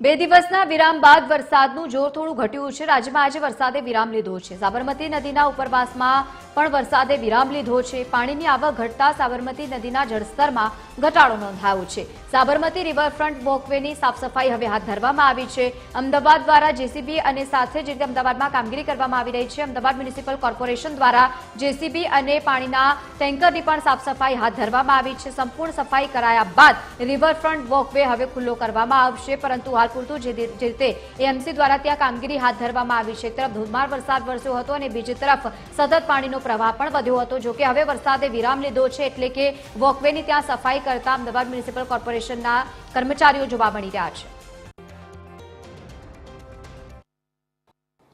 બે દિવસના વિરામ બાદ વરસાદનું જોર થોડું ઘટ્યું છે. રાજ્યમાં આજે વરસાદે વિરામ લીધો છે. સાબરમતી નદીના ઉપરવાસમાં પણ વરસાદે વિરામ લીધો છે. પાણીની આવક ઘટતા સાબરમતી નદીના જળસ્તરમાં ઘટાડો નોંધાયો છે. સાબરમતી રિવરફ્રન્ટ વોકવેની સાફસફાઈ હવે હાથ ધરવામાં આવી છે. અમદાવાદ દ્વારા જેસીબી અને સાથે જ રીતે અમદાવાદમાં કામગીરી કરવામાં આવી રહી છે. અમદાવાદ મ્યુનિસિપલ કોર્પોરેશન દ્વારા જેસીબી અને પાણીના ટેન્કરની પણ સાફ સફાઈ હાથ ધરવામાં આવી છે. સંપૂર્ણ સફાઈ કરાયા બાદ રિવરફ્રન્ટ વોકવે હવે ખુલ્લો કરવામાં આવશે. પરંતુ હાલ પૂરતું જે જે રીતે એએમસી દ્વારા ત્યાં કામગીરી હાથ ધરવામાં આવી છે. એક તરફ ધોધમાર વરસાદ વરસ્યો હતો અને બીજી તરફ સતત પાણીનો પ્રવાહ પણ વધ્યો હતો. જોકે હવે વરસાદે વિરામ લીધો છે એટલે કે વોકવેની ત્યાં સફાઈ કરતા અમદાવાદ મ્યુનિસિપલ કોર્પોરેશનના કર્મચારીઓ જોવા મળી રહ્યા છે.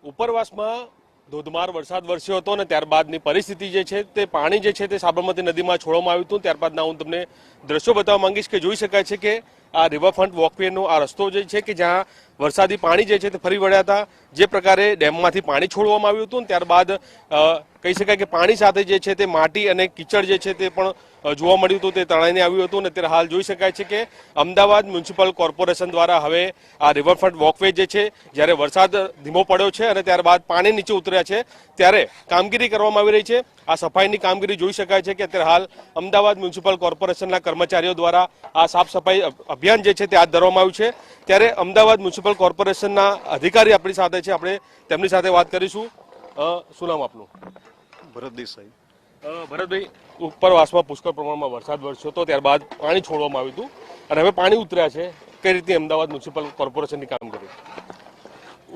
ઉપરવાસમાં ધોધમાર વરસાદ વરસ્યો હતો અને ત્યારબાદની પરિસ્થિતિ જે છે તે પાણી જે છે તે સાબરમતી નદીમાં છોડવામાં આવ્યું હતું. ત્યારબાદના હું તમને દ્રશ્યો બતાવવા માંગીશ કે જોઈ શકાય છે કે આ રિવરફ્રન્ટ વોકવેનો આ રસ્તો જે છે કે જ્યાં વરસાદી પાણી જે છે તે ફરી વળ્યા હતા. જે પ્રકારે ડેમમાંથી પાણી છોડવામાં આવ્યું હતું ત્યારબાદ કહી શકાય કે પાણી સાથે જે છે તે માટી અને કીચડ જે છે તે પણ જોવા મળ્યું હતું તે તણાઈને આવ્યું હતું અને અત્યારે હાલ જોઈ શકાય છે કે અમદાવાદ મ્યુનિસિપલ કોર્પોરેશન દ્વારા હવે આ રિવરફ્રન્ટ વોકવે જે છે, જ્યારે વરસાદ ધીમો પડ્યો છે અને ત્યારબાદ પાણી નીચે ઉતર્યા છે, ત્યારે કામગીરી કરવામાં આવી રહી છે. આ સફાઈની કામગીરી જોઈ શકાય છે કે અત્યારે હાલ અમદાવાદ મ્યુનિસિપલ કોર્પોરેશનના કર્મચારીઓ દ્વારા આ સાફ સફાઈ અભિયાન જે છે તે હાથ ધરવામાં આવ્યું છે. ત્યારે અમદાવાદ મ્યુનિસિપલ કોર્પોરેશનના અધિકારી આપણી સાથે છે. આપણે તેમની સાથે વાત કરીશું. શું નામ આપનું? ભરત સાહેબ. ભરતભાઈ ઉપરવાસમાં પુષ્કળ પ્રમાણમાં વરસાદ વરસ્યો હતો. ત્યારબાદ પાણી છોડવામાં આવ્યું હતું. અને હવે પાણી ઉતર્યા છે. કઈ રીતે અમદાવાદ મ્યુનિસિપલ કોર્પોરેશનની કામગીરી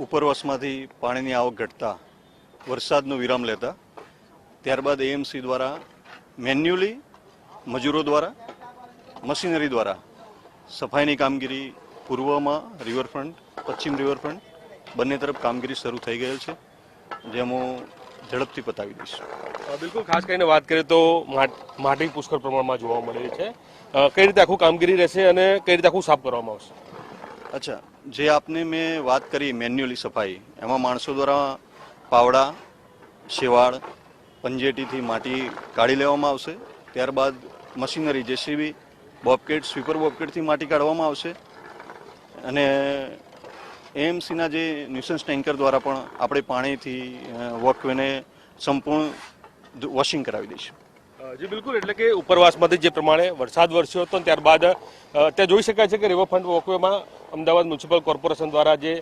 ઉપરવાસમાંથી પાણીની આવક ઘટતા વરસાદનો વિરામ લેતા ત્યારબાદ એએમસી દ્વારા મેન્યુઅલી મજૂરો દ્વારા મશીનરી દ્વારા સફાઈની કામગીરી પૂર્વમાં રિવરફ્રન્ટ પશ્ચિમ રિવરફ્રન્ટ બંને તરફ કામગીરી શરૂ થઈ ગયેલ છે જે હું ઝડપથી પતાવી દઈશ. બિલકુલ ખાસ કરીને વાત કરીએ તો માટ- માટી પુષ્કળ પ્રમાણમાં જોવા મળે છે. કઈ રીતે આખું કામગીરી રહેશે અને કઈ રીતે આખું સાફ કરવામાં આવશે? અચ્છા જે આપને મેં વાત કરી મેન્યુઅલી સફાઈ એમાં માણસો દ્વારા પાવડા શેવાળ પંજેટીથી માટી કાઢી લેવામાં આવશે. ત્યારબાદ મશીનરી જેસીબી બોબકેટ સ્વીપર બોબકેટથી માટી કાઢવામાં આવશે. અને એએમસીના જે ન્યુસન્સ ટેન્કર દ્વારા પણ આપણે પાણીથી વોકવેને સંપૂર્ણ વોશિંગ કરાવી દઈશું. જી, બિલકુલ. એટલે કે ઉપરવાસમાંથી જે પ્રમાણે વરસાદ વરસ્યો હતો ત્યારબાદ ત્યાં જોઈ શકાય છે કે રિવરફ્રન્ટ વોકવેમાં અમદાવાદ મ્યુનિસિપલ કોર્પોરેશન દ્વારા જે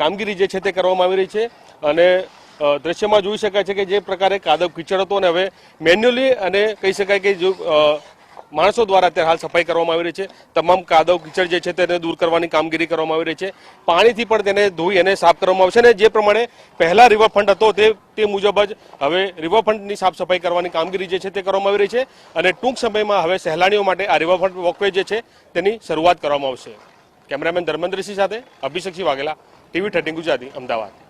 કામગીરી જે છે તે કરવામાં આવી રહી છે. અને દ્રશ્યમાં જોઈ શકાય છે કે જે પ્રકારે કાદવ કીચડ હતો અને હવે મેન્યુઅલી અને કહી શકાય કે જો માણસો દ્વારા અત્યારે હાલ સફાઈ કરવામાં આવી રહી છે. તમામ કાદવ કીચડ જે છે તેને દૂર કરવાની કામગીરી કરવામાં આવી રહી છે. પાણીથી પણ તેને ધોઈ અને સાફ કરવામાં આવશે અને જે પ્રમાણે પહેલા રિવરફ્રન્ટ હતો તે તે મુજબ જ હવે રિવરફ્રન્ટની સાફ સફાઈ કરવાની કામગીરી જે છે તે કરવામાં આવી રહી છે અને ટૂંક સમયમાં હવે સહેલાણીઓ માટે આ રિવરફ્રન્ટ વોકવે જે છે તેની શરૂઆત કરવામાં આવશે. કેમેરામેન ધર્મેન્દ્રસિંહ સાથે અભિષેકસિંહ વાઘેલા, ટીવી થર્ટીન ગુજરાતી, અમદાવાદ.